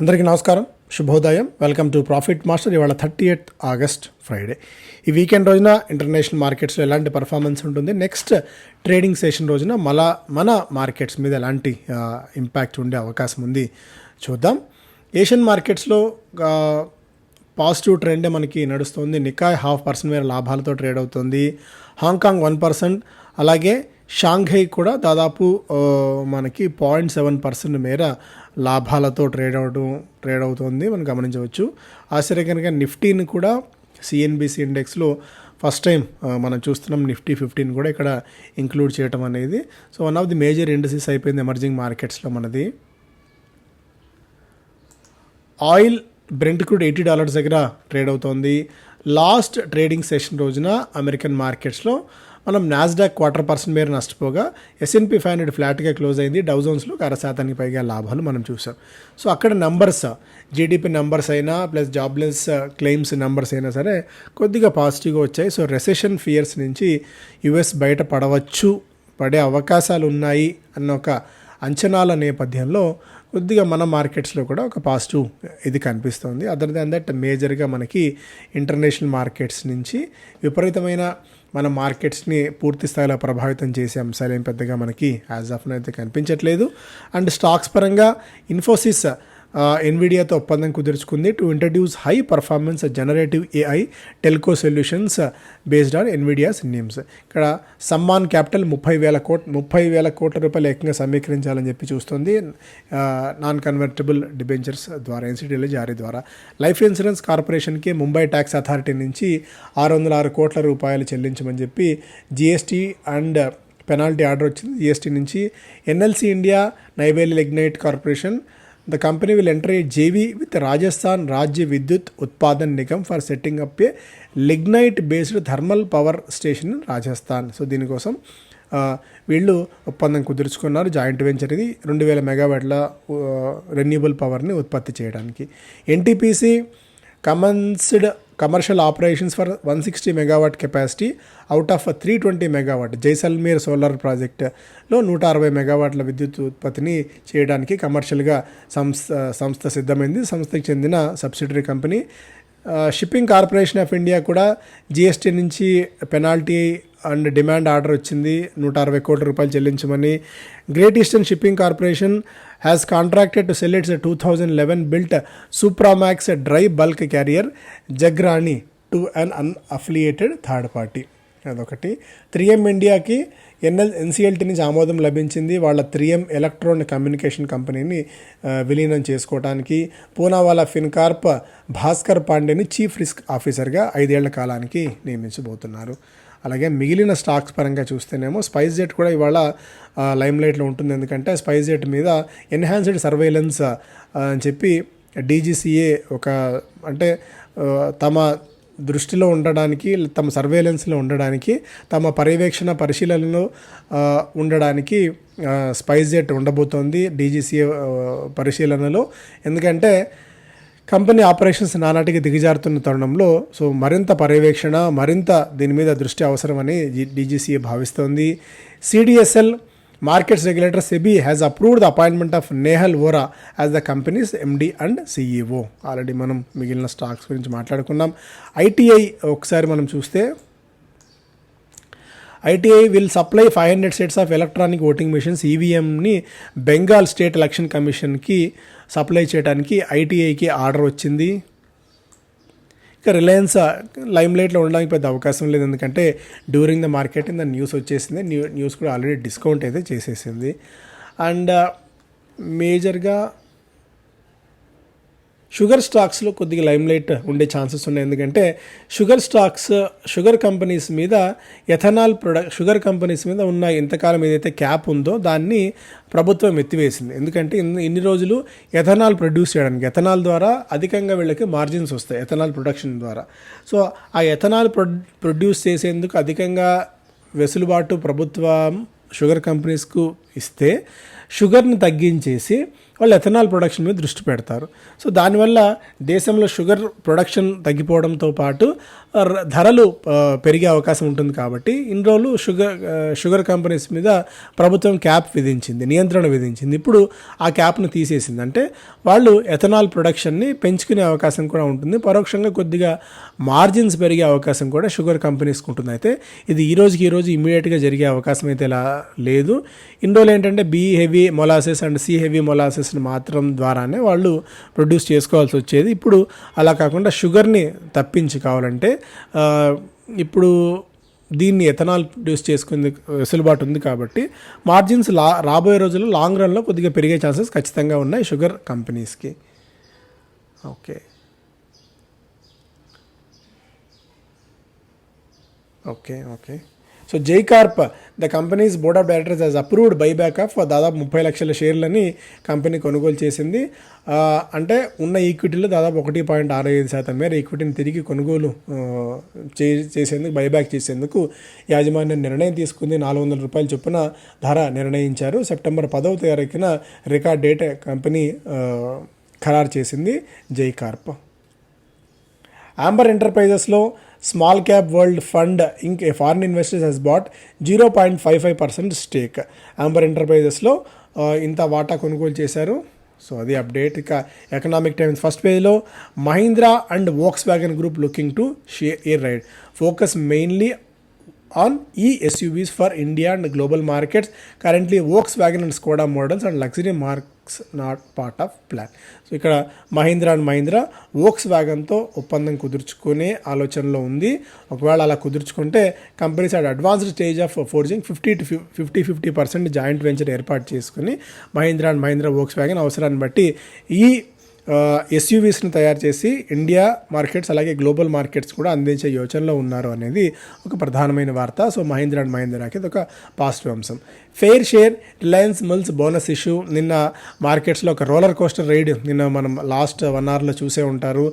అందరికీ నమస్కారం. శుభోదయం. Welcome to profit master. ఇవాళ థర్టీ ఎయిత్ ఆగస్ట్ ఫ్రైడే. ఈ వీకెండ్ రోజున ఇంటర్నేషనల్ మార్కెట్స్లో ఎలాంటి పర్ఫార్మెన్స్ ఉంటుంది? నెక్స్ట్ ట్రేడింగ్ సెషన్ రోజున మళ్ళా మన మార్కెట్స్ మీద ఎలాంటి ఇంపాక్ట్ ఉండే అవకాశం ఉంది చూద్దాం. ఏషియన్ మార్కెట్స్లో పాజిటివ్ ట్రెండే మనకి నడుస్తుంది. నికాయ్ హాఫ్ పర్సెంట్ మేర లాభాలతో ట్రేడ్ అవుతుంది. Hong Kong one percent. అలాగే షాంఘై కూడా దాదాపు మనకి పాయింట్ సెవెన్ పర్సెంట్ మేర లాభాలతో ట్రేడ్ అవడం ట్రేడ్ అవుతుంది మనం గమనించవచ్చు. ఆశ్చర్యకరంగా నిఫ్టీని కూడా సిఎన్బిసి ఇండెక్స్లో ఫస్ట్ టైం మనం చూస్తున్నాం. నిఫ్టీ ఫిఫ్టీన్ కూడా ఇక్కడ ఇంక్లూడ్ చేయటం అనేది. So one of the major industries అయిపోయింది ఎమర్జింగ్ మార్కెట్స్లో మనది. Oil brent crude eighty dollars దగ్గర ట్రేడ్ అవుతోంది. లాస్ట్ ట్రేడింగ్ సెషన్ రోజున అమెరికన్ మార్కెట్స్లో మనం నాస్డాక్ క్వార్టర్ పర్సెంట్ మేర నష్టపోగా S and P five hundred ఫ్లాట్గా క్లోజ్ అయింది. డౌజోన్స్లో ఒక అర శాతానికి పైగా లాభాలు మనం చూసాం సో అక్కడ నంబర్స్ జీడిపి నంబర్స్ అయినా ప్లస్ జాబ్లెస్ క్లెయిమ్స్ నంబర్స్ అయినా సరే కొద్దిగా పాజిటివ్గా వచ్చాయి. సో రెసెషన్ ఫియర్స్ నుంచి యుఎస్ బయట పడవచ్చు పడే అవకాశాలు ఉన్నాయి అన్న ఒక అంచనాల నేపథ్యంలో కొద్దిగా మన మార్కెట్స్లో కూడా ఒక పాజిటివ్ ఇది కనిపిస్తుంది. అదర్ దాన్ దట్ మేజర్గా మనకి ఇంటర్నేషనల్ మార్కెట్స్ నుంచి విపరీతమైన మన మార్కెట్స్ని పూర్తి స్థాయిలో ప్రభావితం చేసే అంశాలు ఏం పెద్దగా మనకి యాజ్ ఆఫ్ అయితే కనిపించట్లేదు. అండ్ స్టాక్స్ పరంగా ఇన్ఫోసిస్ ఎన్విడియాతో ఒప్పందం కుదుర్చుకుంది to introduce high performance generative AI telco solutions based on Nvidia's names ఇక్కడ సమ్మాన్ క్యాపిటల్ ముప్పై వేల కోట్ ముప్పై వేల కోట్ల రూపాయలు ఏకంగా సమీకరించాలని చెప్పి చూస్తుంది. నాన్ కన్వర్టబుల్ డిబెంచర్స్ ద్వారా ఎన్సిటీల జారీ ద్వారా. లైఫ్ ఇన్సూరెన్స్ కార్పొరేషన్కి ముంబై ట్యాక్స్ అథారిటీ నుంచి ఆరు వందల ఆరు కోట్ల రూపాయలు చెల్లించమని చెప్పి జిఎస్టీ అండ్ పెనాల్టీ ఆర్డర్ వచ్చింది. జిఎస్టీ నుంచి NLC India Neyveli lignite corporation the company will enter a JV with Rajasthan Rajya Vidyut Utpadan Nigam for setting up a lignite based thermal power station in Rajasthan so దీనికోసం వీళ్ళు ఒప్పందం కుదుర్చుకున్నారు. Joint venture ఇది. రెండు వేల మెగావాట్ల renewable పవర్ని ఉత్పత్తి చేయడానికి. NTPC commenced commercial operations for one sixty megawatt capacity out of three twenty megawatt Jaisalmer solar ప్రాజెక్టులో నూట అరవై మెగావాట్ల విద్యుత్ ఉత్పత్తిని చేయడానికి కమర్షియల్గా సంస్థ సంస్థ సిద్ధమైంది. సంస్థకి చెందిన subsidiary company shipping corporation of India కూడా జిఎస్టీ నుంచి పెనాల్టీ అండ్ డిమాండ్ ఆర్డర్ వచ్చింది. నూట అరవై కోట్ల రూపాయలు చెల్లించమని. Great eastern shipping corporation has contracted to sell its two thousand eleven built supramax dry bulk carrier Jagrani to un unaffiliated third party అదొకటి. Three M ఇండియాకి ఎన్ఎల్ ఎన్సిఎల్టీ నుంచి ఆమోదం లభించింది. వాళ్ళ త్రీ ఎం ఎలక్ట్రానిక్ కమ్యూనికేషన్ కంపెనీని విలీనం చేసుకోవడానికి పూనావాలా ఫిన్కార్ప్ భాస్కర్ పాండేని చీఫ్ రిస్క్ ఆఫీసర్గా ఐదేళ్ళ కాలానికి నియమించబోతున్నారు. అలాగే మిగిలిన స్టాక్స్ పరంగా చూస్తేనేమో స్పైస్ జెట్ కూడా ఇవాళ లైమ్ లైట్లో ఉంటుంది. ఎందుకంటే స్పైస్ జెట్ మీద ఎన్హాన్స్డ్ సర్వేలెన్స్ అని చెప్పి డీజీసీఏ ఒక అంటే తమ దృష్టిలో ఉండడానికి తమ సర్వేలెన్స్లో ఉండడానికి తమ పర్యవేక్షణ పరిశీలనలో ఉండడానికి స్పైస్ జెట్ ఉండబోతోంది డీజీసీఏ పరిశీలనలో. ఎందుకంటే కంపెనీ ఆపరేషన్స్ నానాటికి దిగజారుతున్న తరుణంలో సో మరింత పర్యవేక్షణ మరింత దీని మీద దృష్టి అవసరమని డీజీసీఏ భావిస్తోంది. CDSL markets regulator SEBI has approved the appointment of Nehal Vora as the company's MD and CEO already మనం మిగిలిన స్టాక్స్ గురించి మాట్లాడుకున్నాం. ఐటీఐ ఒకసారి మనం చూస్తే ITI will supply five hundred sets of electronic voting machines ఈవీఎంని Bengal state election కమిషన్కి supply చేయడానికి ఐటీఐకి ఆర్డర్ వచ్చింది. ఇక రిలయన్స్ లైమ్ లైట్లో ఉండడానికి పెద్ద అవకాశం లేదు. ఎందుకంటే during the market in the news వచ్చేసింది. న్యూ న్యూస్ కూడా ఆల్రెడీ డిస్కౌంట్ అయితే చేసేసింది. అండ్ మేజర్గా uh, షుగర్ స్టాక్స్లో కొద్దిగా లైమ్ లైట్ ఉండే ఛాన్సెస్ ఉన్నాయి. ఎందుకంటే షుగర్ స్టాక్స్ షుగర్ కంపెనీస్ మీద ఎథనాల్ ప్రొడక్ట్ షుగర్ కంపెనీస్ మీద ఉన్న ఇంతకాలం ఏదైతే క్యాప్ ఉందో దాన్ని ప్రభుత్వం ఎత్తివేసింది. ఎందుకంటే ఇన్ని రోజులు ఎథనాల్ ప్రొడ్యూస్ చేయడానికి ఎథనాల్ ద్వారా అధికంగా వీళ్ళకి మార్జిన్స్ వస్తాయి ఎథనాల్ ప్రొడక్షన్ ద్వారా. సో ఆ ఎథనాల్ ప్రొడ్యూస్ చేసేందుకు అధికంగా వెసులుబాటు ప్రభుత్వం షుగర్ కంపెనీస్కు ఇస్తే షుగర్ని తగ్గించేసి వాళ్ళు ఎథనాల్ ప్రొడక్షన్ మీద దృష్టి పెడతారు. సో దానివల్ల దేశంలో షుగర్ ప్రొడక్షన్ తగ్గిపోవడంతో పాటు ధరలు పెరిగే అవకాశం ఉంటుంది కాబట్టి ఇన్ని రోజులు షుగర్ షుగర్ కంపెనీస్ మీద ప్రభుత్వం క్యాప్ విధించింది నియంత్రణ విధించింది. ఇప్పుడు ఆ క్యాప్ను తీసేసింది. అంటే వాళ్ళు ఎథనాల్ ప్రొడక్షన్ని పెంచుకునే అవకాశం కూడా ఉంటుంది. పరోక్షంగా కొద్దిగా మార్జిన్స్ పెరిగే అవకాశం కూడా షుగర్ కంపెనీస్కి ఉంటుంది. అయితే ఇది ఈ రోజుకి ఈ రోజు ఇమీడియట్గా జరిగే అవకాశం అయితే ఇలా లేదు. ఇన్ని రోజులు ఏంటంటే B heavy molasses and C heavy మొలాసెస్ని మాత్రం ద్వారానే వాళ్ళు ప్రొడ్యూస్ చేసుకోవాల్సి వచ్చేది. ఇప్పుడు అలా కాకుండా షుగర్ని తప్పించి కావాలంటే ఇప్పుడు దీన్ని ఎథనాల్ ప్రొడ్యూస్ చేసుకునే వెసులుబాటు ఉంది కాబట్టి మార్జిన్స్ లా రాబోయే రోజుల్లో లాంగ్ రన్లో కొద్దిగా పెరిగే ఛాన్సెస్ ఖచ్చితంగా ఉన్నాయి షుగర్ కంపెనీస్కి. Okay. Okay okay. So Jaicorp the company's board of directors has approved buyback of దాదాపు ముప్పై లక్షల షేర్లని కంపెనీ కొనుగోలు చేసింది. అంటే ఉన్న ఈక్విటీలో దాదాపు ఒకటి పాయింట్ ఆరు ఐదు శాతం మేర ఈక్విటీని తిరిగి కొనుగోలు చే చేసేందుకు బైబ్యాక్ చేసేందుకు యాజమాన్యం నిర్ణయం తీసుకుంది. నాలుగు వందల రూపాయల చొప్పున ధర నిర్ణయించారు. సెప్టెంబర్ పదవ తారీఖున రికార్డ్ డేట్ కంపెనీ ఖరారు చేసింది Jaicorp Amber ఎంటర్ప్రైజెస్లో small cap world fund inc foreign investors has bought zero point five five percent stake Amber ఎంటర్ప్రైజెస్లో ఇంత వాటా కొనుగోలు చేశారు. సో అది అప్డేట్ ఇక ఎకనామిక్ టైమ్స్ ఫస్ట్ పేజ్లో Mahindra and Volkswagen group looking to share air ride focus mainly on e SUVs for India and global markets currently Volkswagen and Skoda models and luxury marques not part of plan so ఇక్కడ Mahindra and Mahindra వోక్స్ వ్యాగన్తో ఒప్పందం కుదుర్చుకునే ఆలోచనలో ఉంది. ఒకవేళ అలా కుదుర్చుకుంటే companies at advanced stage of forging fifty to fifty fifty percent joint venture ఏర్పాటు చేసుకుని Mahindra and Mahindra Volkswagen wagon అవసరాన్ని బట్టి ఈ ఎస్యూవీస్ని తయారు చేసి ఇండియా మార్కెట్స్ అలాగే గ్లోబల్ మార్కెట్స్ కూడా అందించే యోచనలో ఉన్నారు అనేది ఒక ప్రధానమైన వార్త. సో మహేంద్ర అండ్ మహీంద్రాకి ఇది ఒక పాజిటివ్ అంశం. Fair share Reliance mills bonus issue నిన్న మార్కెట్స్లో ఒక రోలర్ కోస్టర్ రైడ్ నిన్న మనం లాస్ట్ వన్ అవర్లో చూసే ఉంటారు.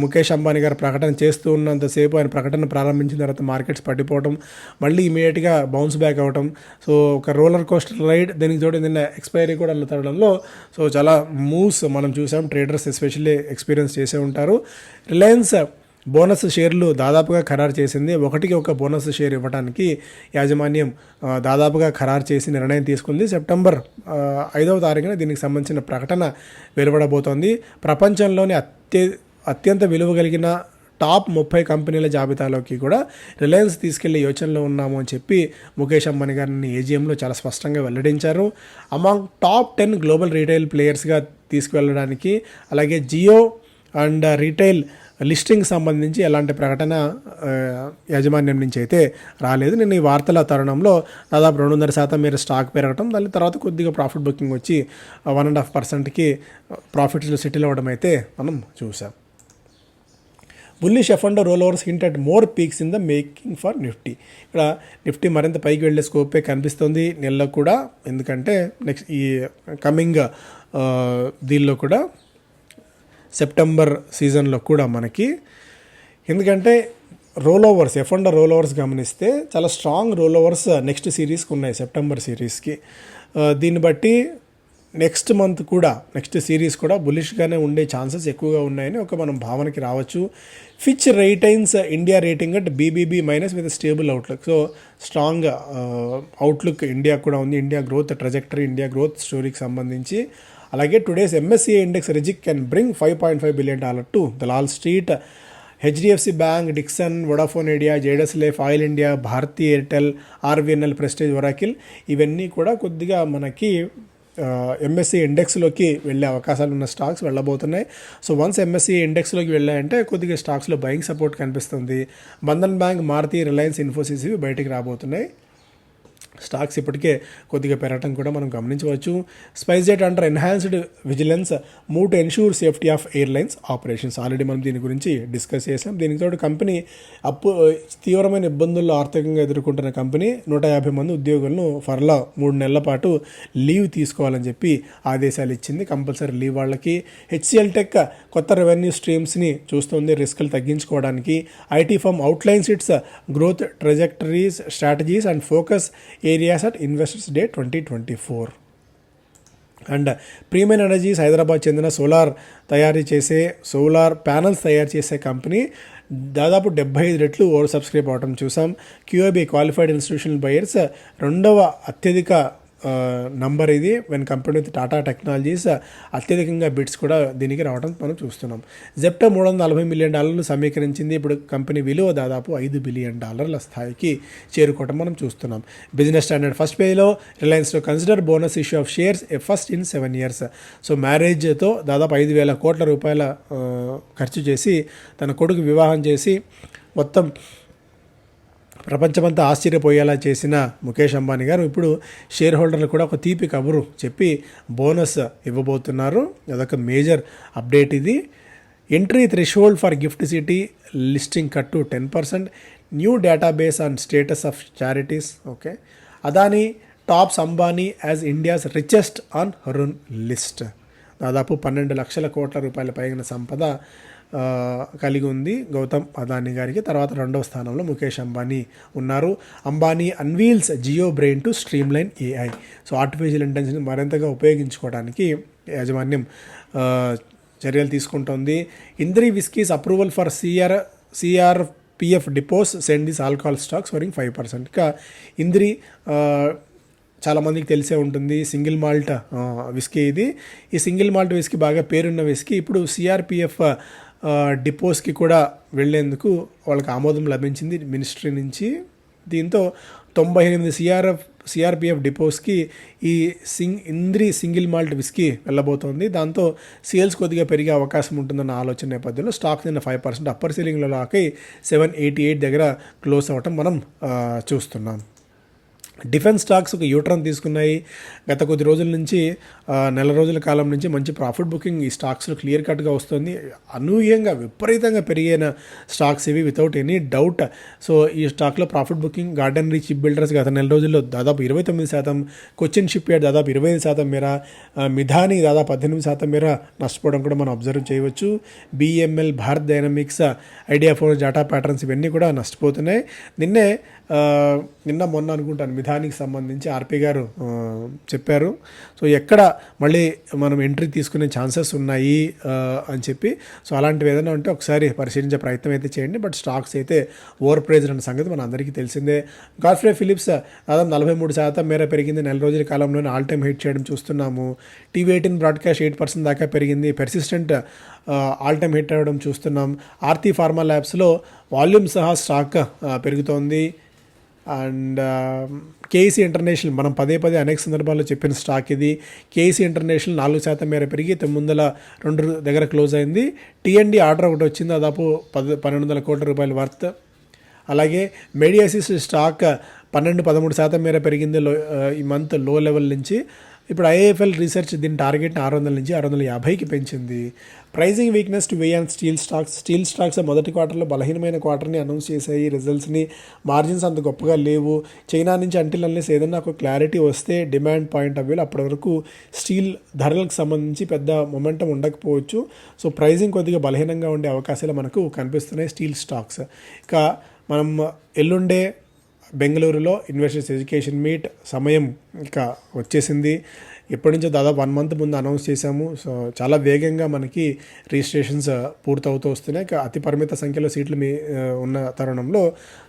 ముఖేష్ అంబానీ గారు ప్రకటన చేస్తూ ఉన్నంతసేపు ఆయన ప్రకటన ప్రారంభించిన తర్వాత మార్కెట్స్ పడిపోవడం మళ్ళీ ఇమీడియట్గా బౌన్స్ బ్యాక్ అవ్వడం సో ఒక రోలర్ కోస్టర్ రైడ్ దీనికి తోడు నిన్న ఎక్స్పైరీ కూడా తరడంలో సో చాలా మూవ్స్ మనం చూసాం ట్రేడర్స్ ఎస్పెషల్లీ ఎక్స్పీరియన్స్ చేసే ఉంటారు. రిలయన్స్ బోనస్ షేర్లు దాదాపుగా ఖరారు చేసింది. ఒకటికి ఒక బోనస్ షేర్ ఇవ్వడానికి యాజమాన్యం దాదాపుగా ఖరారు చేసి నిర్ణయం తీసుకుంది. సెప్టెంబర్ ఐదవ తారీఖున దీనికి సంబంధించిన ప్రకటన వెలువడబోతోంది. ప్రపంచంలోని అత్య అత్యంత విలువ కలిగిన టాప్ ముప్పై కంపెనీల జాబితాలోకి కూడా రిలయన్స్ తీసుకెళ్ళే యోచనలో ఉన్నాము అని చెప్పి ముఖేష్ అంబానీ గారిని ఏజీఎంలో చాలా స్పష్టంగా వెల్లడించారు. Among top ten global retail ప్లేయర్స్గా తీసుకువెళ్ళడానికి అలాగే జియో అండ్ రీటైల్ లిస్టింగ్ సంబంధించి ఎలాంటి ప్రకటన యాజమాన్యం నుంచి అయితే రాలేదు. నేను ఈ వార్తల తరుణంలో దాదాపు రెండున్నర శాతం మీరు స్టాక్ పెరగడం దాని తర్వాత కొద్దిగా ప్రాఫిట్ బుకింగ్ వచ్చి వన్ అండ్ హాఫ్ పర్సెంట్కి ప్రాఫిట్స్లో సెటిల్ అవ్వడం అయితే మనం చూసాం bullish F and rollovers hint at more peaks in the making for Nifty. ఇక్కడ నిఫ్టీ మరింత పైకి వెళ్ళే స్కోపే కనిపిస్తుంది నెలలో కూడా ఎందుకంటే నెక్స్ట్ ఈ కమింగ్ దీనిలో కూడా సెప్టెంబర్ సీజన్లో కూడా మనకి ఎందుకంటే role overs F and role overs గమనిస్తే చాలా స్ట్రాంగ్ రోల్ ఓవర్స్ నెక్స్ట్ సిరీస్కి ఉన్నాయి సెప్టెంబర్ సిరీస్కి. దీన్ని బట్టి నెక్స్ట్ మంత్ కూడా నెక్స్ట్ సిరీస్ కూడా బులిష్గానే ఉండే ఛాన్సెస్ ఎక్కువగా ఉన్నాయని ఒక మనం భావనకి రావచ్చు. Fitch retains India rating at BBB minus with stable outlook. So strong outlook India కూడా ఉంది. India growth trajectory India growth స్టోరీకి సంబంధించి అలాగే today's MSCI index rejig can bring five point five billion dollar to the Dalal street HDFC bank Dixon Vodafone Idea Zydus life oil India Bharti Airtel RVNL Prestige Oracle ఇవన్నీ కూడా కొద్దిగా మనకి MSCI ఇండెక్స్లోకి వెళ్ళే అవకాశాలు ఉన్న స్టాక్స్ వెళ్ళబోతున్నాయి. So once MSc ఇండెక్స్లోకి వెళ్ళాయంటే కొద్దిగా స్టాక్స్లో బయింగ్ సపోర్ట్ కనిపిస్తుంది. బంధన్ బ్యాంక్ మారుతి రిలయన్స్ ఇన్ఫోసిస్ ఇవి బయటికి రాబోతున్నాయి. స్టాక్స్ ఇప్పటికే కొద్దిగా పెరగటం కూడా మనం గమనించవచ్చు. SpiceJet under enhanced vigilance move to ensure safety of airlines operations. Already మనం దీని గురించి డిస్కస్ చేసాం దీనికి తోడు కంపెనీ అప్పు తీవ్రమైన ఇబ్బందుల్లో ఆర్థికంగా ఎదుర్కొంటున్న కంపెనీ నూట యాభై మంది ఉద్యోగులను ఫర్లా మూడు నెలల పాటు లీవ్ తీసుకోవాలని చెప్పి ఆదేశాలు ఇచ్చింది. కంపల్సరీ లీవ్ వాళ్ళకి. హెచ్సిఎల్ టెక్ కొత్త రెవెన్యూ స్ట్రీమ్స్ని చూస్తుంది. రిస్క్లు తగ్గించుకోవడానికి IT firm outlines its growth trajectories strategies and focus areas at investors day twenty twenty four and premium energies Hyderabad చెందిన సోలార్ తయారీ చేసే సోలార్ ప్యానల్స్ తయారు చేసే కంపెనీ దాదాపు డెబ్బై ఐదు రెట్లు ఓవర్ సబ్స్క్రైబ్ అవడం చూసాం. క్యూఐబీ క్వాలిఫైడ్ ఇన్స్టిట్యూషనల్ బయర్స్ రెండవ అత్యధిక నంబర్ ఇది. When compared with Tata technologies అత్యధికంగా బిట్స్ కూడా దీనికి రావడం మనం చూస్తున్నాం. జెప్టో మూడు వందల నలభై మిలియన్ డాలర్లు సమీకరించింది. ఇప్పుడు కంపెనీ విలువ దాదాపు ఐదు బిలియన్ డాలర్ల స్థాయికి చేరుకోవడం మనం చూస్తున్నాం. బిజినెస్ స్టాండర్డ్ ఫస్ట్ పేజ్లో Reliance consider bonus issue of shares a first in seven years so మ్యారేజ్తో దాదాపు ఐదు వేల కోట్ల రూపాయల ఖర్చు చేసి తన కొడుకు వివాహం చేసి మొత్తం ప్రపంచమంతా ఆశ్చర్యపోయేలా చేసిన ముఖేష్ అంబానీ గారు ఇప్పుడు షేర్ హోల్డర్లు కూడా ఒక తీపి కబురు చెప్పి బోనస్ ఇవ్వబోతున్నారు. అదొక మేజర్ అప్డేట్ ఇది. Entry threshold for gift city listing cut to ten percent new database on status of charities okay Adani tops Ambani as India's richest on Hurun list దాదాపు పన్నెండు లక్షల కోట్ల రూపాయల పైన సంపద కలిగి ఉంది. గౌతమ్ అదానీ గారికి. తర్వాత రెండవ స్థానంలో ముఖేష్ అంబానీ ఉన్నారు. Ambani unveils Jio brain to streamline AI. So artificial intelligence మరింతగా ఉపయోగించుకోవడానికి యాజమాన్యం చర్యలు తీసుకుంటోంది. Indri whiskies approval for CR CR PF depots send this alcohol stocks soaring five percent. ఇంకా ఇంద్రి చాలామందికి తెలిసే ఉంటుంది. సింగిల్ మాల్ట్ విస్కీ ఇది. ఈ సింగిల్ మాల్ట్ విస్కీ బాగా పేరున్న విస్కీ. ఇప్పుడు సిఆర్పిఎఫ్ డిపోస్కి కూడా వెళ్ళేందుకు వాళ్ళకి ఆమోదం లభించింది మినిస్ట్రీ నుంచి. దీంతో తొంభై ఎనిమిది సిఆర్ఎఫ్ సిఆర్పిఎఫ్ డిపోస్కి ఈ సింగ్ ఇంద్రి సింగిల్ మాల్ట్ విస్కీ వెళ్ళబోతోంది. దాంతో సేల్స్ కొద్దిగా పెరిగే అవకాశం ఉంటుందన్న ఆలోచన నేపథ్యంలో స్టాక్ నిన్న ఫైవ్ పర్సెంట్ అప్పర్ సీలింగ్లో లాకై సెవెన్ ఎయిటీ ఎయిట్ దగ్గర క్లోజ్ అవ్వటం మనం చూస్తున్నాం. డిఫెన్స్ స్టాక్స్ ఒక యూటర్న్ తీసుకున్నాయి. గత కొద్ది రోజుల నుంచి నెల రోజుల కాలం నుంచి మంచి ప్రాఫిట్ బుకింగ్ ఈ స్టాక్స్లో క్లియర్ కట్గా వస్తుంది. అనూహ్యంగా విపరీతంగా పెరిగిన స్టాక్స్ ఇవి వితౌట్ ఎనీ డౌట్ సో ఈ స్టాక్లో profit booking garden reach ship builders గత నెల రోజుల్లో దాదాపు ఇరవై తొమ్మిది శాతం కొచ్చిన్ షిప్ యార్డ్ దాదాపు ఇరవై ఐదు శాతం మేర మిధాని దాదాపు పద్దెనిమిది శాతం మేర నష్టపోవడం కూడా మనం అబ్జర్వ్ చేయవచ్చు. BEML Bharat dynamics Idea phone data patterns ఇవన్నీ కూడా నష్టపోతున్నాయి. నిన్నే నిన్న మొన్న అనుకుంటాను మిధానికి సంబంధించి ఆర్పి గారు చెప్పారు. సో ఎక్కడ మళ్ళీ మనం ఎంట్రీ తీసుకునే ఛాన్సెస్ ఉన్నాయి అని చెప్పి సో అలాంటివి ఏదైనా ఉంటే ఒకసారి పరిశీలించే ప్రయత్నం అయితే చేయండి. బట్ స్టాక్స్ అయితే ఓవర్ ప్రైజ్ అన్న సంగతి మన అందరికీ తెలిసిందే. గాడ్ఫ్రే ఫిలిప్స్ దాదాపు నలభై మూడు శాతం మేర పెరిగింది. నెల రోజుల కాలంలోనే ఆల్ టైమ్ హిట్ చేయడం చూస్తున్నాము. TV eighteen broadcast eight percent దాకా పెరిగింది. పెర్సిస్టెంట్ ఆల్ టైమ్ హిట్ అవ్వడం చూస్తున్నాం. ఆర్తి ఫార్మా ల్యాబ్స్లో వాల్యూమ్ సహా స్టాక్ పెరుగుతోంది. అండ్ um, కేసీ ఇంటర్నేషనల్ మనం పదే పదే అనేక సందర్భాల్లో చెప్పిన స్టాక్ ఇది. కేసీ ఇంటర్నేషనల్ నాలుగు శాతం మేర పెరిగి తొమ్మిది వందల రెండు దగ్గర క్లోజ్ అయింది. టీఎన్డి ఆర్డర్ ఒకటి వచ్చింది దాదాపు పది పన్నెండు వందల కోట్ల రూపాయల వర్త్ అలాగే మెడియాసిస్ స్టాక్ పన్నెండు పదమూడు శాతం మేర పెరిగింది లో uh, ఈ మంత్లో లెవెల్ నుంచి. ఇప్పుడు ఐఏఎఫ్ఎల్ రీసెర్చ్ దీని టార్గెట్ని ఆరు వందల నుంచి ఆరు వందల యాభైకి పెంచింది. Pricing weakness to weigh and steel stocks. Steel stocks మొదటి క్వార్టర్లో బలహీనమైన క్వార్టర్ని అనౌన్స్ చేశాయి. రిజల్ట్స్ని మార్జిన్స్ అంత గొప్పగా లేవు. చైనా నుంచి అంటిల్ అన్లెస్ ఏదైనా ఒక క్లారిటీ వస్తే డిమాండ్ పాయింట్ ఆఫ్ వ్యూలో అప్పటి వరకు స్టీల్ ధరలకు సంబంధించి పెద్ద మొమెంటం ఉండకపోవచ్చు. సో ప్రైజింగ్ కొద్దిగా బలహీనంగా ఉండే అవకాశాలు మనకు కనిపిస్తున్నాయి స్టీల్ స్టాక్స్. ఇక మనం ఎల్లుండే బెంగళూరులో ఇన్వెస్టర్స్ ఎడ్యుకేషన్ మీట్ సమయం ఇక వచ్చేసింది. ఎప్పటి నుంచో దాదాపు వన్ మంత్ ముందు అనౌన్స్ చేశాము. సో చాలా వేగంగా మనకి రిజిస్ట్రేషన్స్ uh, పూర్తవుతూ వస్తున్నాయి. అతి పరిమిత సంఖ్యలో సీట్లు మీ uh, ఉన్న తరుణంలో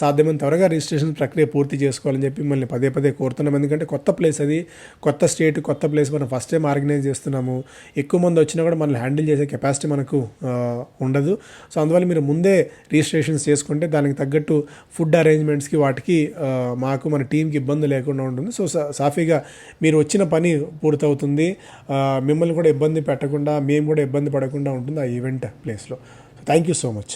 సాధ్యమైన త్వరగా రిజిస్ట్రేషన్ ప్రక్రియ పూర్తి చేసుకోవాలని చెప్పి మిమ్మల్ని పదే పదే కోరుతున్నాం. ఎందుకంటే కొత్త ప్లేస్ అది కొత్త స్టేట్ కొత్త ప్లేస్ మనం ఫస్ట్ టైం ఆర్గనైజ్ చేస్తున్నాము. ఎక్కువ మంది వచ్చినా కూడా మనల్ని హ్యాండిల్ చేసే కెపాసిటీ మనకు uh, ఉండదు. సో అందువల్ల మీరు ముందే రిజిస్ట్రేషన్స్ చేసుకుంటే దానికి తగ్గట్టు ఫుడ్ అరేంజ్మెంట్స్కి వాటికి మాకు మన టీంకి ఇబ్బంది లేకుండా ఉంటుంది. సో సాఫీగా మీరు వచ్చిన పని పూర్తవుతుంది. మిమ్మల్ని కూడా ఇబ్బంది పెట్టకుండా మేము కూడా ఇబ్బంది పడకుండా ఉంటుంది ఆ ఈవెంట్ ప్లేస్లో థ్యాంక్ యూ సో మచ్